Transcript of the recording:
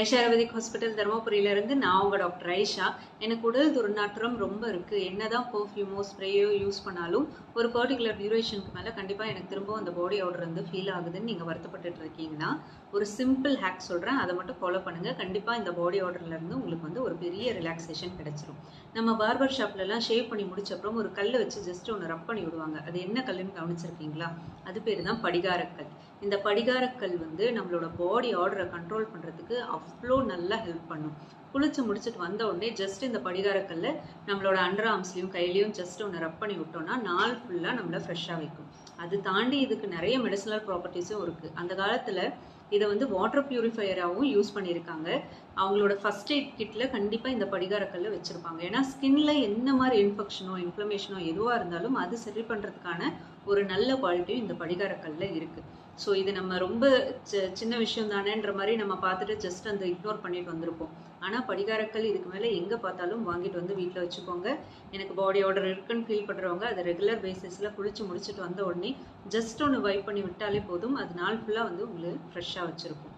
Aisha ayurvedic hospital தருமபுரியிலேருந்து நான் உங்கள் doctor Aisha. எனக்கு உடல் துர்நாற்றம் ரொம்ப இருக்குது என்ன தான் பர்ஃப்யூமோ ஸ்ப்ரேயோ யூஸ் பண்ணாலும் ஒரு பர்டிகுலர் டியூரேஷனுக்கு மேலே கண்டிப்பாக எனக்கு திரும்ப அந்த பாடி ஆர்டர் வந்து ஃபீல் ஆகுதுன்னு நீங்கள் வருத்தப்பட்டுட்டு இருக்கீங்கன்னா ஒரு சிம்பிள் ஹேக் சொல்கிறேன் அதை மட்டும் ஃபாலோ பண்ணுங்கள் கண்டிப்பாக இந்த பாடி ஆர்டர்லேருந்து உங்களுக்கு வந்து ஒரு பெரிய ரிலாக்ஸேஷன் கிடச்சிரும். நம்ம பார்பர் ஷாப்லலாம் ஷேவ் பண்ணி முடிச்ச அப்புறம் ஒரு கல்லை வச்சு ஜஸ்ட் ஒன்று ரப் பண்ணி விடுவாங்க. அது என்ன கல்லுன்னு கவனிச்சிருக்கீங்களா? அது பேர் தான் படிகாரக்கல். இந்த படிகாரக்கல் வந்து நம்மளோட பாடி ஆர்டரை கண்ட்ரோல் பண்ணுறதுக்கு அவ்வளோ நல்லா ஹெல்ப் பண்ணும். குளிச்சு முடிச்சுட்டு வந்த உடனே ஜஸ்ட் இந்த படிகாரக்கல்ல நம்மளோட அண்டர் ஆர்ம்ஸ்லையும் கையிலையும் ஜஸ்ட் ஒன்று ரப் பண்ணி விட்டோம்னா நாள் ஃபுல்லாக நம்மளை ஃப்ரெஷ்ஷாக வைக்கும். அது தாண்டி இதுக்கு நிறைய மெடிசனல் ப்ராப்பர்ட்டிஸும் இருக்குது அந்த காலத்தில் இதை வந்து வாட்டர் பியூரிஃபையராகவும் யூஸ் பண்ணியிருக்காங்க. அவங்களோட ஃபர்ஸ்ட் எய்ட் கிட்டில் கண்டிப்பாக இந்த படிகாரக்கல்ல வச்சுருப்பாங்க. ஏன்னா ஸ்கின்ல என்ன மாதிரி இன்ஃபெக்ஷனோ இன்ஃப்ளமேஷனோ எதுவாக இருந்தாலும் அது சரி பண்ணுறதுக்கான ஒரு நல்ல குவாலிட்டியும் இந்த படிகாரக்கல்ல இருக்குது ஸோ இது நம்ம ரொம்ப சின்ன விஷயம் தானேன்ற மாதிரி நம்ம பார்த்துட்டு ஜஸ்ட் அந்த இக்னோர் பண்ணிட்டு வந்திருப்போம். ஆனால் படிகாரக்கல் இதுக்கு மேலே எங்கே பார்த்தாலும் வாங்கிட்டு வந்து வீட்டில் வச்சுக்கோங்க. எனக்கு பாடி ஆர்டர் இருக்குன்னு ஃபீல் பண்ணுறவங்க அதை ரெகுலர் பேசிஸில் குளிச்சு முடிச்சுட்டு வந்த உடனே ஜஸ்ட் ஒன்று வைப் பண்ணி விட்டாலே போதும். அது நாள் ஃபுல்லாக வந்து உங்களுக்கு ஃப்ரெஷ்ஷாக வச்சுருக்கும்.